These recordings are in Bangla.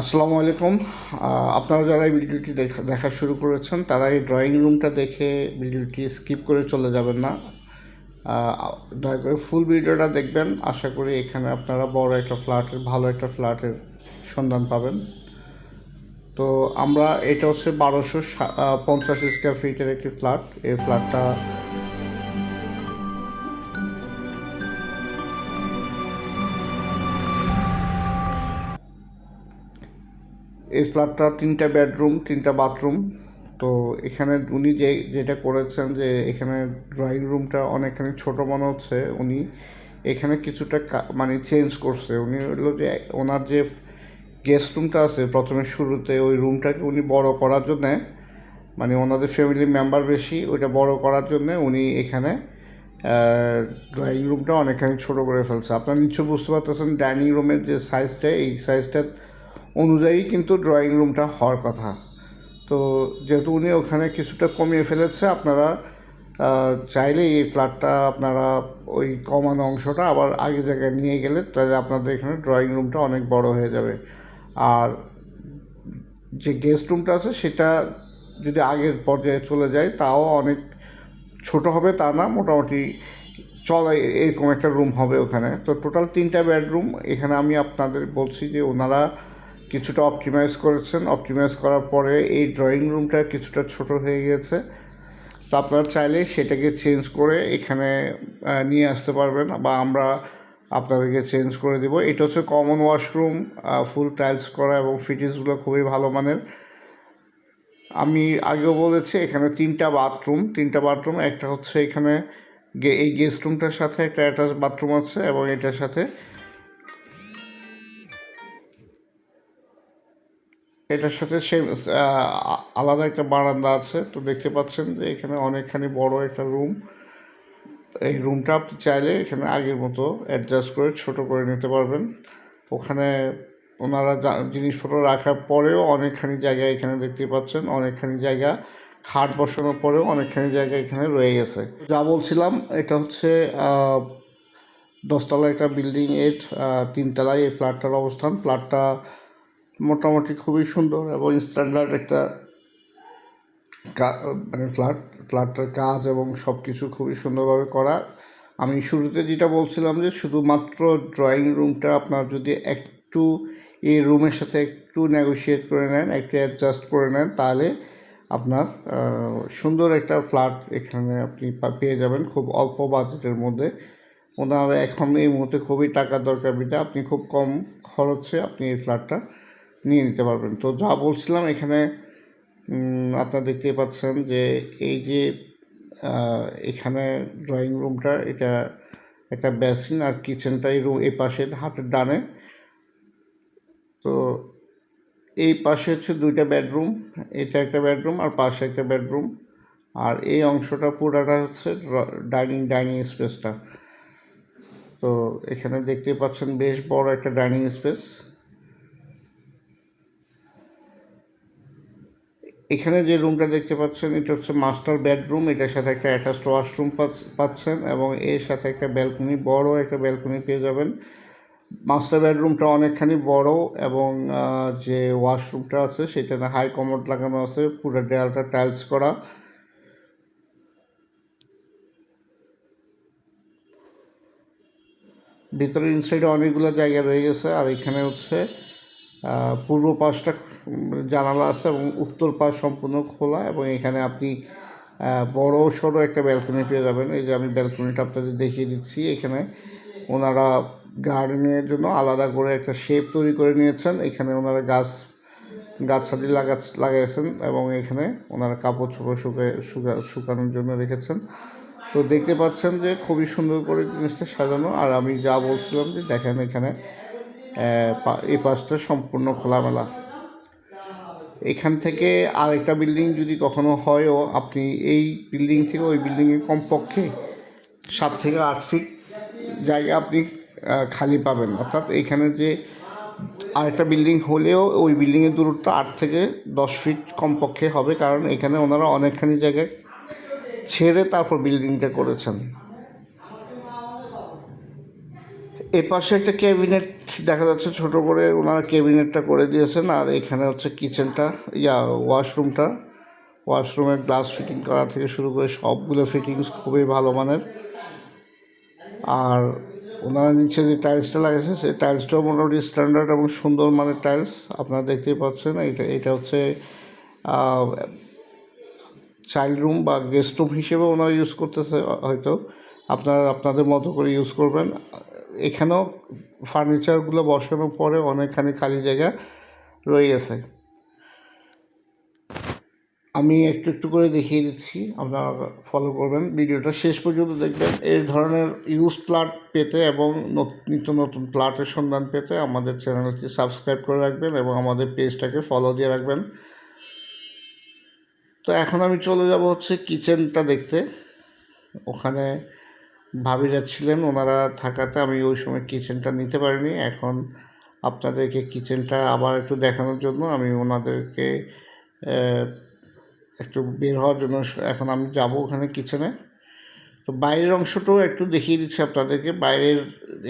আসসালামু আলাইকুম। আপনারা যারা এই ভিডিওটি দেখা দেখা শুরু করেছেন, তারা এই ড্রয়িং রুমটা দেখে ভিডিওটি স্কিপ করে চলে যাবেন না। দয়া করে ফুল ভিডিওটা দেখবেন। আশা করি এখানে আপনারা বড় একটা ফ্ল্যাটের ভালো একটা ফ্ল্যাটের সন্ধান পাবেন। তো আমরা, এটা হচ্ছে বারোশো পঞ্চাশ স্কোয়ার ফিটের একটি ফ্ল্যাট এই ফ্ল্যাটটা এই ফ্ল্যাটটা তিনটা বেডরুম তিনটা বাথরুম তো এখানে উনি যে, যেটা করেছেন যে, এখানে ড্রয়িং রুমটা অনেকখানি ছোট মনে হচ্ছে উনি। এখানে কিছুটা মানে চেঞ্জ করছে। উনি হলো যে, ওনার যে গেস্ট রুমটা আছে প্রথমে শুরুতে, ওই রুমটাকে উনি বড় করার জন্যে মানে ওনাদের ফ্যামিলি মেম্বার বেশি, ওইটা বড় করার জন্যে উনি এখানে ড্রয়িং রুমটা অনেকখানি ছোট করে ফেলছে। আপনারা নিশ্চয় বুঝতে পারতেছেন ডাইনিং রুমের যে সাইজটা এই সাইজটা অনুযায়ী কিন্তু ড্রয়িং রুমটা হওয়ার কথা। তো যেহেতু উনি ওখানে কিছুটা কমিয়ে ফেলেছে, আপনারা চাইলে এই ফ্ল্যাটটা আপনারা ওই কমানো অংশটা আবার আগের জায়গায় নিয়ে গেলে তাহলে আপনাদের এখানে ড্রয়িং রুমটা অনেক বড় হয়ে যাবে। আর যে গেস্ট রুমটা আছে, সেটা যদি আগের পর্যায়ে চলে যায়, তাও অনেক ছোট হবে, তা না, মোটামুটি চলে, এরকম একটা রুম হবে ওখানে। তো টোটাল তিনটা বেডরুম এখানে আমি আপনাদের বলছি যে ওনারা কিছুটা অপটিমাইজ করেছেন। অপটিমাইজ করার পরে এই ড্রয়িং রুমটা কিছুটা ছোট হয়ে গিয়েছে। তো আপনারা চাইলে সেটাকে চেঞ্জ করে এখানে নিয়ে আসতে পারবেন বা আমরা আপনাদেরকে চেঞ্জ করে দিব। এটা হচ্ছে কমন ওয়াশরুম ফুল টাইলস করা এবং ফিটিংসগুলো খুবই ভালো মানের। আমি আগেও বলেছি, এখানে তিনটা বাথরুম তিনটা বাথরুম একটা হচ্ছে এখানে এই গেস্ট রুমটার সাথে একটা অ্যাটাচ বাথরুম আছে এবং এটার সাথে এটার সাথে সে আলাদা একটা বারান্দা আছে। তো দেখতে পাচ্ছেন যে এখানে অনেকখানি বড় একটা রুম এই রুমটা আপনি চাইলে এখানে আগের মতো অ্যাডজাস্ট করে ছোট করে নিতে পারবেন। ওখানে ওনারা জিনিসপত্র রাখার পরেও অনেকখানি জায়গা এখানে দেখতে পাচ্ছেন। অনেকখানি জায়গা খাট বসানোর পরেও অনেকখানি জায়গা এখানে রয়ে গেছে। যা বলছিলাম, এটা হচ্ছে দশতলা একটা বিল্ডিং এর তিনতলায় এই ফ্ল্যাটটার অবস্থান। ফ্ল্যাটটা মোটামুটি খুবই সুন্দর এবং স্ট্যান্ডার্ড একটা মানে ফ্ল্যাট ফ্ল্যাটটার কাজ এবং সব কিছু খুবই সুন্দরভাবে করা। আমি শুরুতে যেটা বলছিলাম যে শুধুমাত্র ড্রয়িং রুমটা আপনার যদি একটু এই রুমের সাথে একটু নেগোশিয়েট করে নেন, একটু অ্যাডজাস্ট করে নেন, তাহলে আপনার সুন্দর একটা ফ্ল্যাট এখানে আপনি পেয়ে যাবেন খুব অল্প বাজেটের মধ্যে। ওনার এখন এই মুহূর্তে খুবই টাকার দরকার, বিটা আপনি খুব কম খরচে আপনি এই ফ্ল্যাটটা নিয়ে নিতে পারবেন। তো যা বলছিলাম এখানে আপনারা দেখতেই পাচ্ছেন যে এই যে এখানে ড্রয়িং রুমটা এটা একটা বেসিন আর কিচেনটা এই রুম এই পাশে হাতের ডানে। তো এই পাশে হচ্ছে দুইটা বেডরুম এটা একটা বেডরুম আর পাশে একটা বেডরুম আর এই অংশটা পুরাটা হচ্ছে ডাইনিং ডাইনিং স্পেসটা তো এখানে দেখতে পাচ্ছেন বেশ বড় একটা ডাইনিং স্পেস এখানে যে রুমটা দেখতে পাচ্ছেন, এটা হচ্ছে মাস্টার বেডরুম এটার সাথে একটা অ্যাটাচড ওয়াশরুম পাচ্ছেন এবং এর সাথে একটা ব্যালকনি বড় একটা ব্যালকনি পেয়ে যাবেন। মাস্টার বেডরুমটা অনেকখানি বড় এবং যে ওয়াশরুমটা আছে, সেটা হাই কমোড লাগানো আছে, পুরো দেয়ালটা টাইলস করা। ভিতরে ইনসাইডে অনেকগুলো জায়গা রয়ে গেছে, আর এখানে হচ্ছে পূর্ব পাশটা জানালা আছে এবং উত্তর পাশ সম্পূর্ণ খোলা এবং এখানে আপনি বড় সড়ো একটা ব্যালকনি পেয়ে যাবেন। এই যে আমি ব্যালকনিটা আপনাদের দেখিয়ে দিচ্ছি। এখানে ওনারা গার্ডেনের জন্য আলাদা করে একটা শেপ তৈরি করে নিয়েছেন। এখানে ওনারা গাছ, গাছালি লাগা লাগাইছেন এবং এখানে ওনারা কাপড় চোপড় শুকে, শুকা, শুকানোর জন্য রেখেছেন। তো দেখতে পাচ্ছেন যে খুবই সুন্দর করে জিনিসটা সাজানো। আর আমি যা বলছিলাম যে দেখেন এখানে এই পাশটা সম্পূর্ণ খোলামেলা। এখান থেকে আরেকটা বিল্ডিং যদি কখনো হয়ও, আপনি এই বিল্ডিং থেকে ওই বিল্ডিংয়ে কমপক্ষে সাত থেকে আট ফিট জায়গা আপনি খালি পাবেন। অর্থাৎ এখানে যে আরেকটা বিল্ডিং হলেও ওই বিল্ডিংয়ের দূরত্ব আট থেকে দশ ফিট কমপক্ষে হবে, কারণ এখানে ওনারা অনেকখানি জায়গায় ছেড়ে তারপর বিল্ডিংটা করেছেন। এই পাশে একটা ক্যাবিনেট দেখা যাচ্ছে, ছোট করে। ওনারা ক্যাবিনেটটা করে দিয়েছেন, আর এখানে হচ্ছে কিচেনটা, ইয়া, ওয়াশরুমটা। ওয়াশরুমের গ্লাস ফিটিং করা থেকে শুরু করে সবগুলো ফিটিংস খুবই ভালো মানের। আর ওনারা নিচে যে টাইলসটা লাগিয়েছে সেই টাইলসটাও মোটামুটি স্ট্যান্ডার্ড এবং সুন্দর মানের টাইলস। আপনারা দেখতেই পাচ্ছেন এটা এটা হচ্ছে চাইল্ড রুম বা গেস্ট রুম হিসেবে ওনারা ইউজ করতেছে, হয়তো। আপনারা, আপনাদের মতো করে ইউজ করবেন। এখানেও ফার্নিচারগুলো বসানোর পরে অনেকখানি খালি জায়গা রয়ে গেছে। আমি একটু একটু করে দেখিয়ে দিচ্ছি, আপনারা ফলো করবেন। ভিডিওটা শেষ পর্যন্ত দেখবেন। এই ধরনের ইউজ প্লাট পেতে এবং নত- নিত্য নতুন প্লাটের সন্ধান পেতে আমাদের চ্যানেলটি সাবস্ক্রাইব করে রাখবেন এবং আমাদের পেজটাকে ফলো দিয়ে রাখবেন। তো এখন আমি চলে যাব হচ্ছে কিচেনটা দেখতে। ওখানে ভাবিরা ছিলেন, ওনারা থাকাতে আমি ওই সময় কিচেনটা নিতে পারিনি। এখন আপনাদেরকে কিচেনটা আবার একটু দেখানোর জন্য আমি ওনাদেরকে একটু বের হওয়ার জন্য এখন আমি যাব ওখানে কিচেনে তো বাইরের অংশটাও একটু দেখিয়ে দিচ্ছি আপনাদেরকে। বাইরের,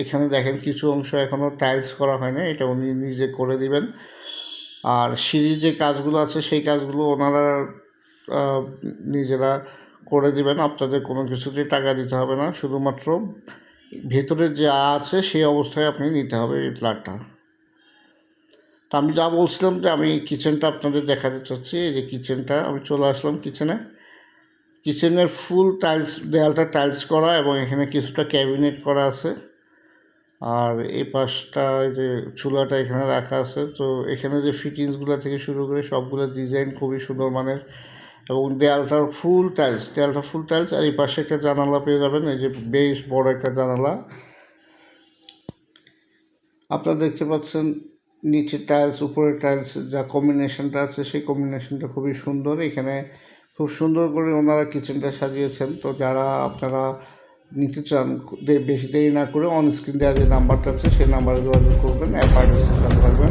এখানে দেখেন কিছু অংশ এখনও টাইলস করা হয় না এটা উনি নিজে করে দিবেন। আর সিঁড়ির যে কাজগুলো আছে, সেই কাজগুলো ওনারা নিজেরা করে দিবেন, আপনাদের কোনো কিছুতেই টাকা দিতে হবে না, শুধুমাত্র ভেতরে যা আছে সেই অবস্থায় আপনি নিতে হবে এই ফ্ল্যাটটা। তো আমি যা বলছিলাম যে আমি কিচেনটা আপনাদের দেখাতে চাচ্ছি, এই যে কিচেনটা, আমি চলে আসলাম কিচেনে। কিচেনের ফুল টাইলস, দেয়ালটা টাইলস করা এবং এখানে কিছুটা ক্যাবিনেট করা আছে। আর এই পাশটা যে চুলাটা এখানে রাখা আছে, তো এখানে যে ফিটিংসগুলো থেকে শুরু করে সবগুলো ডিজাইন খুবই সুন্দর মানের এবং দেয়ালটা ফুল টাইলস দেয়ালটা ফুল টাইলস, আর এই পাশে একটা জানালা পেয়ে যাবেন, এই যে বেশ বড় একটা জানালা। আপনারা দেখতে পাচ্ছেন নিচে টাইলস উপরে টাইলস, যা কম্বিনেশনটা আছে, সেই কম্বিনেশনটা খুবই সুন্দর। এখানে খুব সুন্দর করে ওনারা কিচেনটা সাজিয়েছেন। তো যারা আপনারা নিতে চান বেশি দেরি না করে অন স্ক্রিন দেওয়া যে নাম্বারটা আছে, সেই নাম্বারে যোগাযোগ করবেন অ্যাপার্টমেন্টের সাথে থাকবেন